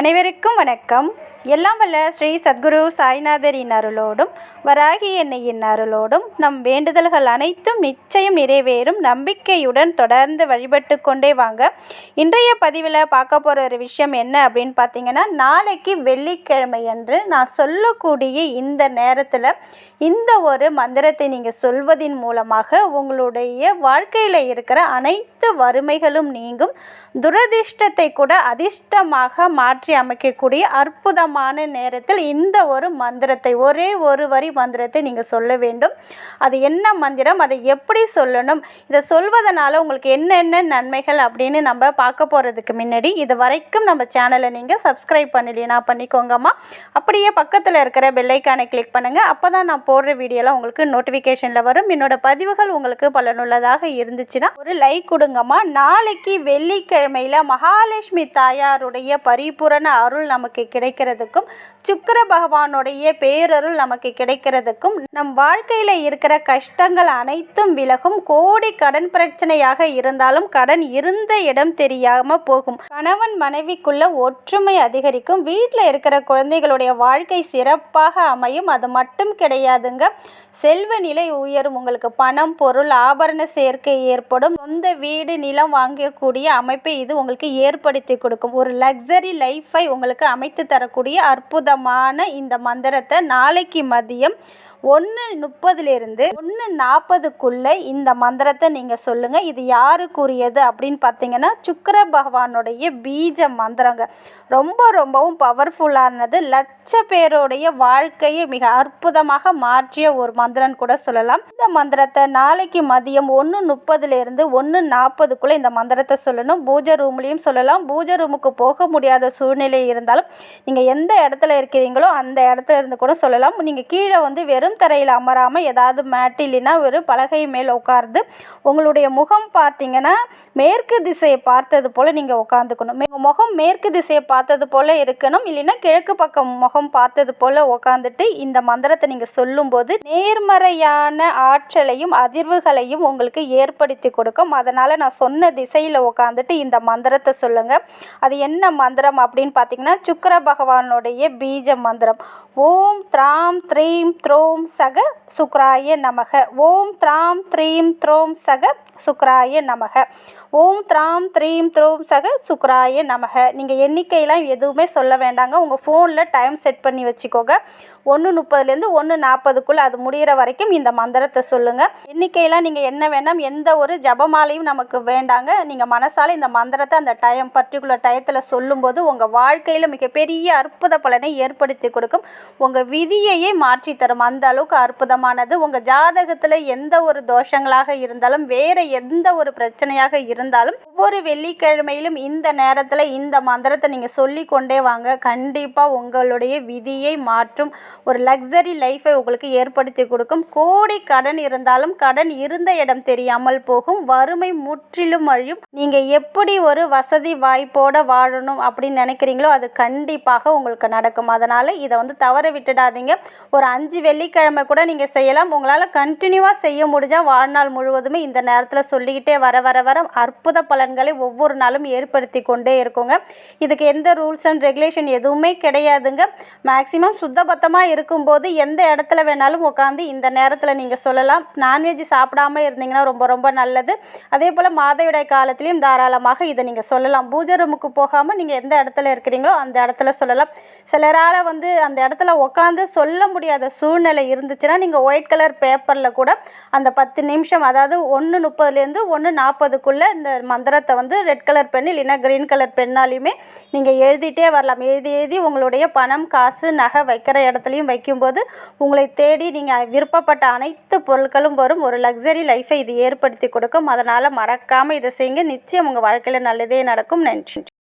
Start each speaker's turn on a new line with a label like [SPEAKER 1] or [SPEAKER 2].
[SPEAKER 1] அனைவருக்கும் வணக்கம். எல்லாம் வல்ல ஸ்ரீ சத்குரு சாய்நாதரின் அருளோடும் வராகி எண்ணெயின் அருளோடும் நம் வேண்டுதல்கள் அனைத்தும் நிச்சயம் நிறைவேறும் நம்பிக்கையுடன் தொடர்ந்து வழிபட்டு கொண்டே வாங்க. இன்றைய பதிவில் பார்க்க போகிற ஒரு விஷயம் என்ன அப்படின்னு பார்த்தீங்கன்னா நாளைக்கு வெள்ளிக்கிழமை அன்று நான் சொல்லக்கூடிய இந்த நேரத்தில் இந்த ஒரு மந்திரத்தை நீங்கள் சொல்வதின் மூலமாக உங்களுடைய வாழ்க்கையில் இருக்கிற அனைத்து அனைத்து வறுமைகளும் நீங்கும். துரதிர்ஷ்டத்தை கூட அதிர்ஷ்டமாக மாற்றி அமைக்கக்கூடிய அற்புதமான நேரத்தில் இந்த ஒரு மந்திரத்தை ஒரே ஒரு வரி மந்திரத்தை நீங்கள் சொல்ல வேண்டும். அது என்ன மந்திரம்? அதை எப்படி சொல்லணும்? இதை சொல்வதனால உங்களுக்கு என்னென்ன நன்மைகள் அப்படின்னு நம்ம பார்க்க போகிறதுக்கு முன்னாடி இது வரைக்கும் நம்ம சேனலை நீங்கள் சப்ஸ்கிரைப் பண்ணலைனா பண்ணிக்கோங்கம்மா. அப்படியே பக்கத்தில் இருக்கிற பெல்லைக்கானை கிளிக் பண்ணுங்கள் அப்போ தான் நான் போடுற வீடியோலாம் உங்களுக்கு நோட்டிஃபிகேஷனில் வரும். என்னோட பதிவுகள் உங்களுக்கு பலனுள்ளதாக இருந்துச்சுன்னா ஒரு லைக் கொடுங்கம்மா நாளைக்கு வெள்ளிக்கிழமையில் மகாலட்சுமி தாயாருடைய பரிபூரண அருள் நமக்கு கிடைக்கிறதுக்கும் சுக்கர பகவானுடைய பேரருள் நமக்கு கிடைக்கிறதுக்கும் நம் வாழ்க்கையில் இருக்கிற கஷ்டங்கள் அனைத்தும் விலகும். கோடி கடன் பிரச்சனையாக இருந்தாலும் கடன் இருந்த இடம் தெரியாமல் போகும். கணவன் மனைவிக்குள்ள ஒற்றுமை அதிகரிக்கும். வீட்டில் இருக்கிற குழந்தைகளுடைய வாழ்க்கை சிறப்பாக அமையும். அது மட்டும் கிடையாதுங்க. செல்வ நிலை உயரும். உங்களுக்கு பணம் பொருள் ஆபரண சேர்க்கை ஏற்படும். சொந்த வீடு நிலம் வாங்கக்கூடிய அமைப்பை இது உங்களுக்கு ஏற்படுத்தி கொடுக்கும். ஒரு லக்ஸரி லைஃபை உங்களுக்கு அமைத்து தரக்கூடிய அற்புதமான இந்த மந்திரத்தை நாளைக்கு மதியம் ஒன்று முப்பதுலேருந்து ஒன்று நாற்பதுக்குள்ளே இந்த மந்திரத்தை நீங்கள் சொல்லுங்கள் இது யாருக்குரியது அப்படின்னு பார்த்தீங்கன்னா சுக்கர பகவானுடைய பீஜ மந்திரங்க. ரொம்ப ரொம்பவும் பவர்ஃபுல்லானது லட்ச பேருடைய வாழ்க்கையை மிக அற்புதமாக மாற்றிய ஒரு மந்திரன் கூட சொல்லலாம். இந்த மந்திரத்தை நாளைக்கு மதியம் ஒன்று முப்பதுலேருந்து ஒன்று நாற்பதுக்குள்ளே இந்த மந்திரத்தை சொல்லணும். பூஜை ரூம்லேயும் சொல்லலாம். பூஜை ரூமுக்கு போக முடியாத சூழ்நிலை இருந்தாலும் நீங்கள் எந்த இடத்துல இருக்கிறீங்களோ அந்த இடத்துல இருந்து கூட சொல்லலாம். நீங்கள் கீழே வந்து வெறும் தரையில் அமராமல் ஏதாவது மேட் இல்லைன்னா ஒரு பலகை மேல் உட்கார்ந்து உங்களுடைய முகம் பார்த்தீங்கன்னா மேற்கு திசையை பார்த்தது போல் நீங்கள் உட்காந்துக்கணும் உங்கள் முகம் மேற்கு திசையை பார்த்தது போல் இருக்கணும். இல்லைன்னா கிழக்கு பக்கம் முகம் பார்த்தது போல் உட்காந்துட்டு இந்த மந்திரத்தை நீங்கள் சொல்லும்போது நேர்மறையான ஆற்றலையும் அதிர்வுகளையும் உங்களுக்கு ஏற்படுத்தி கொடுக்கும். அதனால் நான் சொன்ன திசையில் உட்காந்துட்டு இந்த மந்திரத்தை சொல்லுங்கள் அது என்ன மந்திரம் அப்படின்னு பார்த்தீங்கன்னா சுக்கர பகவானுடைய பீஜ மந்திரம். ஓம் த்ராம் த்ரீம் த்ரோம் சக சுக்ராய நமக. ஓம் த்ராம் த்ரீம் த்ரோம் சக சுக்ராய நமக. ஓம் த்ராம் த்ரீம் த்ரோம் சக சுக்ராய நமக. நீங்கள் எண்ணிக்கையெல்லாம் எதுவுமே சொல்ல வேண்டாங்க. உங்கள் ஃபோனில் டைம் செட் பண்ணி வச்சுக்கோங்க. ஒன்று முப்பதுலேருந்து ஒன்று நாற்பதுக்குள்ளே அது முடிகிற வரைக்கும் இந்த மந்திரத்தை சொல்லுங்கள் எண்ணிக்கையெல்லாம் நீங்கள் என்ன வேண்டாம். எந்த ஒரு ஜபமாலையும் நமக்கு வேண்டாங்க. நீங்கள் மனசால் இந்த மந்திரத்தை அந்த டைம் பர்டிகுலர் டயத்தில் சொல்லும்போது உங்கள் வாழ்க்கையில் மிகப்பெரிய அற்புத பலனை ஏற்படுத்தி கொடுக்கும். உங்கள் விதியையே மாற்றி தரும். அந்த அளவுக்கு அற்புதமானது. உங்கள் ஜாதகத்தில் எந்த ஒரு தோஷங்களாக இருந்தாலும் வேறு எந்த ஒரு பிரச்சனையாக இருந்தாலும் ஒவ்வொரு வெள்ளிக்கிழமையிலும் இந்த நேரத்தில் இந்த மந்திரத்தை நீங்கள் சொல்லி கொண்டே வாங்க. கண்டிப்பாக உங்களுடைய விதியை மாற்றும். ஒரு லக்ஸரி லைஃபை உங்களுக்கு ஏற்படுத்தி கொடுக்கும். கோடி கடன் இருந்தாலும் கடன் இருந்த இடம் தெரியாமல் போகும். வறுமை முற்றிலும் அழியும். நீங்கள் எப்படி ஒரு வசதி வாய்ப்போடு வாழணும் அப்படின்னு நினைக்கிறீங்களோ அது கண்டிப்பாக உங்களுக்கு நடக்கும். அதனால் இதை வந்து தவற விட்டுடாதீங்க. ஒரு அஞ்சு வெள்ளிக்கிழமை கூட நீங்கள் செய்யலாம். உங்களால் கண்டினியூவாக செய்ய முடிஞ்சால் வாழ்நாள் முழுவதுமே இந்த நேரத்தில் சொல்லிக்கிட்டே வர வர வர அற்புத பலன்களை ஒவ்வொரு நாளும் ஏற்படுத்தி கொண்டே இருக்குங்க. இதுக்கு எந்த ரூல்ஸ் அண்ட் ரெகுலேஷன் எதுவுமே கிடையாதுங்க. மேக்ஸிமம் சுத்தபத்தமாக இருக்கும்போது எந்த இடத்துல வேணாலும் உட்காந்து இந்த நேரத்தில் நீங்கள் சொல்லலாம். நான்வெஜ் சாப்பிடாம இருந்தீங்கன்னா ரொம்ப ரொம்ப நல்லது. அதே போல் மாதவிடாய் காலத்துலேயும் தாராளமாக இதை நீங்கள் சொல்லலாம். பூஜை ரூமுக்கு போகாமல் நீங்கள் எந்த இடத்துல இருக்கிறீங்களோ அந்த இடத்துல சொல்லலாம். சிலரால் வந்து அந்த இடத்துல உட்காந்து சொல்ல முடியாத சூழ்நிலை இருந்துச்சுன்னா நீங்கள் ஒயிட் கலர் பேப்பரில் கூட அந்த பத்து நிமிஷம் அதாவது ஒன்று முப்பதுலேருந்து ஒன்று நாற்பதுக்குள்ளே இந்த மந்திரத்தை வந்து ரெட் கலர் பென் இல்லைன்னா க்ரீன் கலர் பெண்ணாலையுமே நீங்கள் எழுதிட்டே வரலாம். எழுதி எழுதி உங்களுடைய பணம் காசு நகை வைக்கிற இடத்துலையும் வைக்கும்போது உங்களை தேடி நீங்கள் விருப்பப்பட்ட அனைத்து பொருட்களும் வரும். ஒரு லக்ஸரி லைஃப்பை இது ஏற்படுத்தி கொடுக்கும். அதனால் மறக்க மறக்காமல் இதை செய்யுங்க. நிச்சயம் உங்கள் வாழ்க்கையில் நல்லதே நடக்கும். நன்றி.